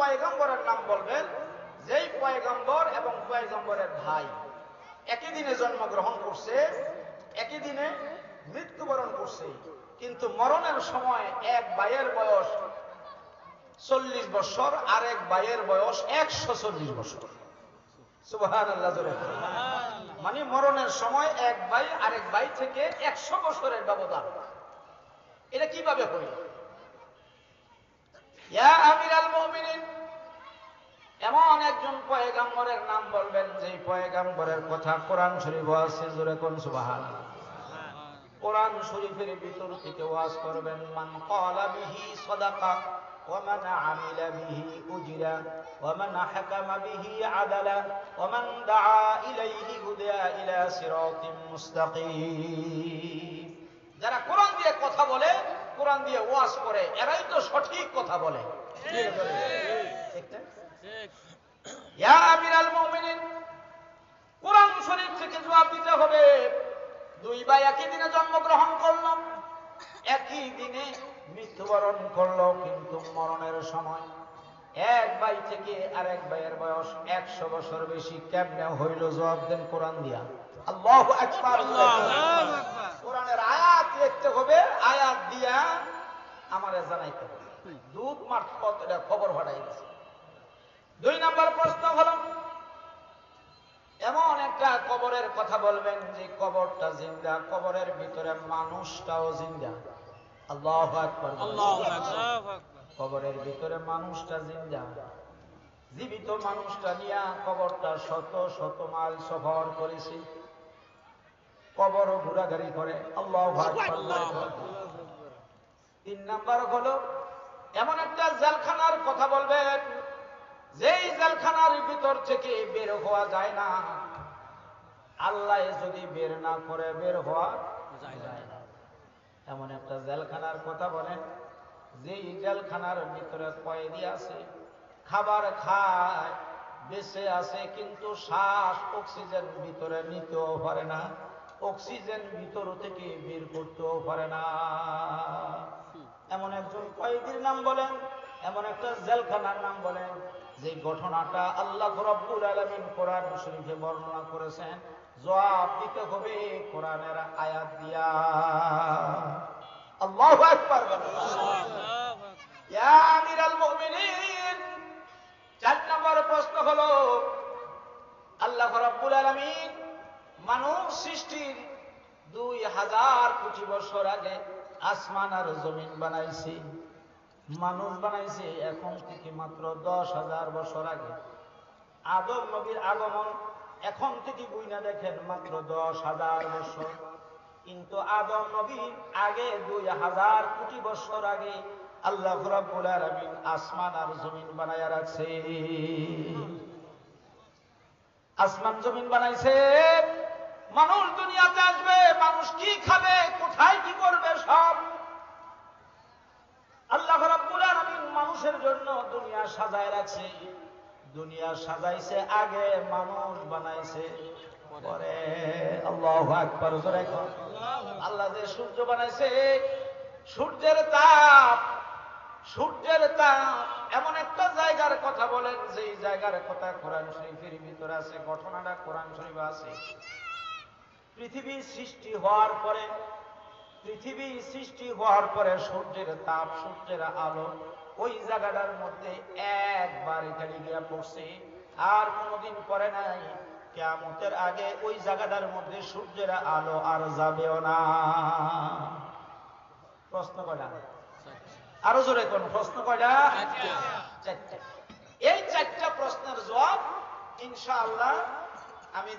পয়গম্বরের নাম বলবেন, যেই পয়গম্বর এবং পয়গম্বরের ভাই। একই দিনে জন্মগ্রহণ করছে, একই দিনে মৃত্যুবরণ করছে। কিন্তু মরণের সময় এক ভাইয়ের বয়স চল্লিশ বছর, আর এক ভাইয়ের বয়স একশো চল্লিশ বছর। মানে মরণের সময় এক ভাই, আরেক ভাই থেকে একশো বছরের ব্যবধান। এটা কীভাবে হইল? ইয়া আমিরাল মুমিনিন এমন একজন পয়গাম্বরের নাম বলবেন যে পয়গাম্বরের কথা কোরআন শরীফ আছে জোরে কোন সুবাহান কোরআন শরীফের ভিতর থেকে ওয়াজ করবেন মান ক্বালা বিহি সাদাকা ومن عمل به أجرا ومن حكم به عدلا ومن دعا إليه هدى إلى صراط مستقيم যারা কোরআন দিয়ে কথা বলে কোরআন দিয়ে ওয়াজ করে এরাই তো সঠিক কথা বলে। কোরআন শরীফ থেকে জবাব দিতে হবে। দুই ভাই একই দিনে জন্মগ্রহণ করল একই দিনে মৃত্যুবরণ করল কিন্তু মরণের সময় এক ভাই থেকে আরেক ভাইয়ের বয়স একশো বছর বেশি। কেমনে হইল জবাব দেন কোরআন দিয়া? আল্লাহ কোরআনের আয়াত লিখতে হবে আয়াত দিয়া আমারে জানাইতে হবে। দুধ মারফত এটা খবর হটাই গেছে। দুই নাম্বার প্রশ্ন হলো এমন একটা কবরের কথা বলবেন যে কবরটা জিন্দা কবরের ভিতরে মানুষটাও জিন্দা। আল্লাহ কবরের ভিতরে মানুষটা জিন্দা। জীবিত মানুষটা নিয়ে কবরটা শত শত মাইল সফর করেছে। কবরও ঘোরাঘুরি করে। আল্লাহ তিন নাম্বার হলো এমন একটা জেলখানার কথা বলবেন যেই জেলখানার ভিতর থেকে বের হওয়া যায় না। আল্লাহ যদি বের না করে বের হওয়া যায় না। এমন একটা জেলখানার কথা বলেন যেই জেলখানার ভিতরে কয়েদি আছে খাবার খায় বেঁচে আছে কিন্তু শ্বাস অক্সিজেন ভিতরে নিতেও পারে না। অক্সিজেন ভিতর থেকে বের করতেও পারে না। এমন একজন কয়েদির নাম বলেন, এমন একটা জেলখানার নাম বলেন, যে ঘটনাটা আল্লাহ রব্বুল আলমিন কোরআন শরীফে বর্ণনা করেছেন, জবাব দিতে হবে কোরআনের আয়াত দিয়া। আল্লাহু আকবার। সৃষ্টির দুই হাজার কোটি বছর আগে আসমান আর জমিন বানাইছে, মানুষ বানাইছে, এখন থেকে মাত্র দশ হাজার বছর আগে। আদম নবীর আগমন এখন থেকে বুইনা দেখেন মাত্র দশ হাজার বছর। কিন্তু আদম নবীর আগে দুই হাজার কোটি বছর আগে আল্লাহ রাব্বুল আলামিন আসমান আর জমিন বানায়া রাখছে। আসমান জমিন বানাইছে মানুষ দুনিয়াতে আসবে, মানুষ কি খাবে, কোথায় কি করবে সব? আল্লাহ রাব্বুল আলামিন মানুষের জন্য দুনিয়া সাজায় রাখছে। দুনিয়া সাজাইছে আগে, মানুষ বানাইছে পরে। আল্লাহ আকবার, জোরে আল্লাহ যে সূর্য বানাইছে, সূর্যের তাপ সূর্যের তাপ, এমন একটা জায়গার কথা বলেন, যেই জায়গার কথা কোরআন শরীফের ভিতরে আছে, ঘটনাটা কোরআন শরীফ আছে। পৃথিবী সৃষ্টি হওয়ার পরে, পৃথিবী সৃষ্টি হওয়ার পরে সূর্যের তাপ, সূর্যের আলো ওই জায়গাটার মধ্যে একবার এখানে গিয়া পড়ছে। আর কোনোদিন পরে নাই। কেমতের আগে ওই জায়গাটার মধ্যে সূর্যের আলো আর যাবেও না। প্রশ্ন কয়টা আরও জোরে কোন প্রশ্ন কয়টা চারটা। এই চারটা প্রশ্নের জবাব ইনশাআল্লাহ আমি